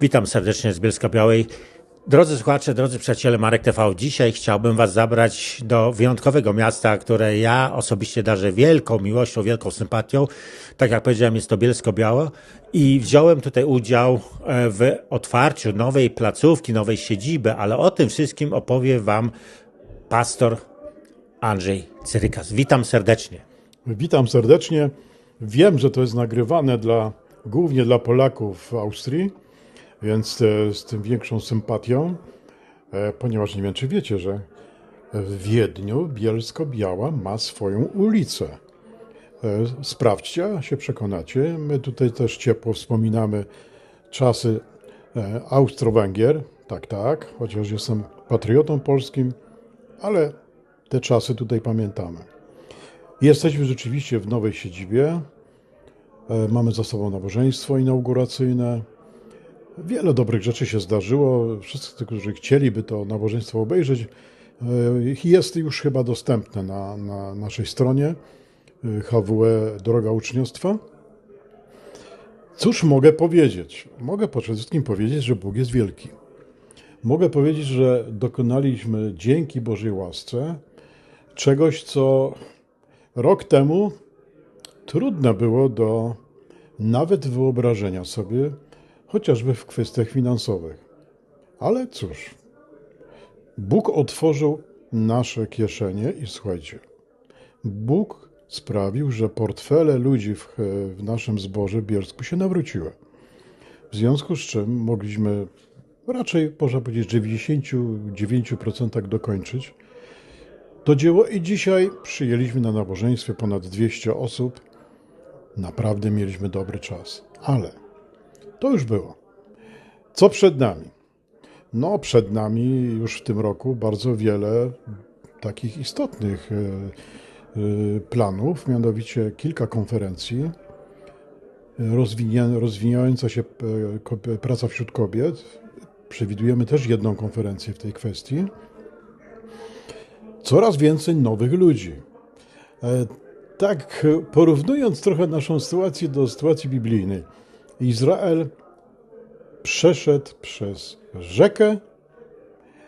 Witam serdecznie z Bielska Białej. Drodzy słuchacze, drodzy przyjaciele Marek TV, dzisiaj chciałbym Was zabrać do wyjątkowego miasta, które ja osobiście darzę wielką miłością, wielką sympatią. Tak jak powiedziałem, jest to Bielsko Białe i wziąłem tutaj udział e, w otwarciu nowej placówki, nowej siedziby, ale o tym wszystkim opowie Wam pastor Andrzej Cyrykas. Witam serdecznie. Witam serdecznie. Wiem, że to jest nagrywane dla, głównie dla Polaków w Austrii, więc e, z tym większą sympatią, e, ponieważ nie wiem, czy wiecie, że w Wiedniu Bielsko-Biała ma swoją ulicę. E, Sprawdźcie, się przekonacie. My tutaj też ciepło wspominamy czasy Austro-Węgier, tak, tak, chociaż jestem patriotą polskim, ale te czasy tutaj pamiętamy. Jesteśmy rzeczywiście w nowej siedzibie. Mamy za sobą nabożeństwo inauguracyjne. Wiele dobrych rzeczy się zdarzyło. Wszyscy, którzy chcieliby to nabożeństwo obejrzeć, e, jest już chyba dostępne na, na naszej stronie e, HWE Droga Uczniostwa. Cóż mogę powiedzieć? Mogę przede wszystkim powiedzieć, że Bóg jest wielki. Mogę powiedzieć, że dokonaliśmy dzięki Bożej łasce czegoś, co rok temu trudno było do nawet wyobrażenia sobie, chociażby w kwestiach finansowych. Ale cóż, Bóg otworzył nasze kieszenie i słuchajcie, Bóg sprawił, że portfele ludzi w, w naszym zborze Bielsku się nawróciły. W związku z czym mogliśmy raczej, można powiedzieć, w 99% dokończyć to dzieło i dzisiaj przyjęliśmy na nabożeństwie ponad 200 osób. Naprawdę mieliśmy dobry czas, ale to już było. Co przed nami? No, przed nami już w tym roku bardzo wiele takich istotnych e, e, planów, mianowicie kilka konferencji, rozwinia, rozwijająca się e, praca wśród kobiet. Przewidujemy też jedną konferencję w tej kwestii coraz więcej nowych ludzi. E, Tak, e, porównując trochę naszą sytuację do sytuacji biblijnej, Izrael przeszedł przez rzekę,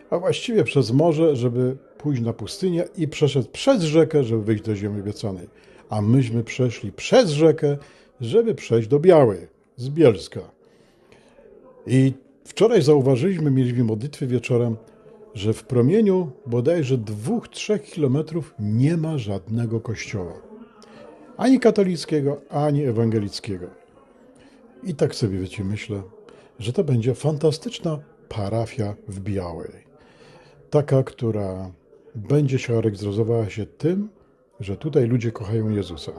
a właściwie przez morze, żeby pójść na pustynię, i przeszedł przez rzekę, żeby wyjść do ziemi obiecanej. A myśmy przeszli przez rzekę, żeby przejść do Białej, z Bielska. I wczoraj zauważyliśmy, mieliśmy modlitwy wieczorem, że w promieniu bodajże dwóch, trzech kilometrów nie ma żadnego kościoła. Ani katolickiego, ani ewangelickiego. I tak sobie wiecie, myślę, że to będzie fantastyczna parafia w Białej. Taka, która będzie się charakteryzowała się tym, że tutaj ludzie kochają Jezusa.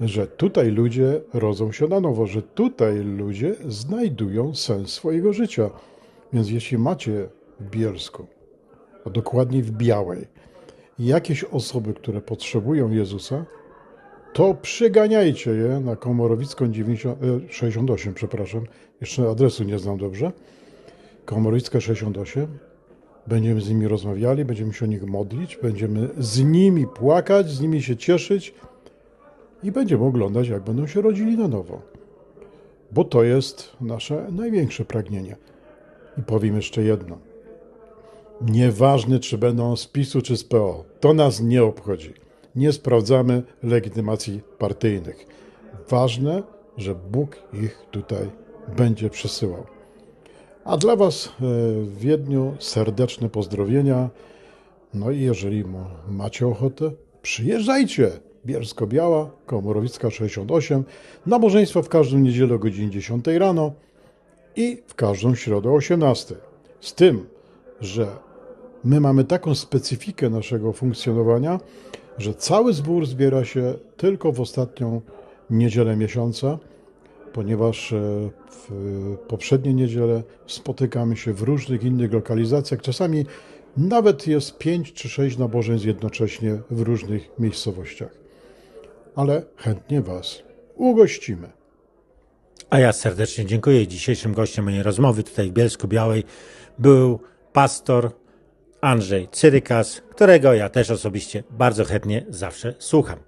Że tutaj ludzie rodzą się na nowo, że tutaj ludzie znajdują sens swojego życia. Więc jeśli macie w Bielsku, a dokładniej w Białej, jakieś osoby, które potrzebują Jezusa, to przyganiajcie je na Komorowicką 90, e, 68, przepraszam, jeszcze adresu nie znam dobrze. Komorowicka 68. Będziemy z nimi rozmawiali, będziemy się o nich modlić, będziemy z nimi płakać, z nimi się cieszyć i będziemy oglądać, jak będą się rodzili na nowo. Bo to jest nasze największe pragnienie. I powiem jeszcze jedno. Nieważne, czy będą z PiSu, czy z PO. To nas nie obchodzi. Nie sprawdzamy legitymacji partyjnych. Ważne, że Bóg ich tutaj będzie przesyłał. A dla Was e, w Wiedniu serdeczne pozdrowienia. No i jeżeli macie ochotę, przyjeżdżajcie. Bielsko-Biała, Komorowicka 68. Nabożeństwo w każdą niedzielę o godzinie 10 rano i w każdą środę o 18. Z tym, że my mamy taką specyfikę naszego funkcjonowania, że cały zbór zbiera się tylko w ostatnią niedzielę miesiąca, ponieważ e, w poprzednie niedzielę spotykamy się w różnych innych lokalizacjach. Czasami nawet jest pięć czy sześć nabożeństw jednocześnie w różnych miejscowościach. Ale chętnie Was ugościmy. A ja serdecznie dziękuję. Dzisiejszym gościem mojej rozmowy tutaj w Bielsku Białej był pastor Andrzej Cyrykas, którego ja też osobiście bardzo chętnie zawsze słucham.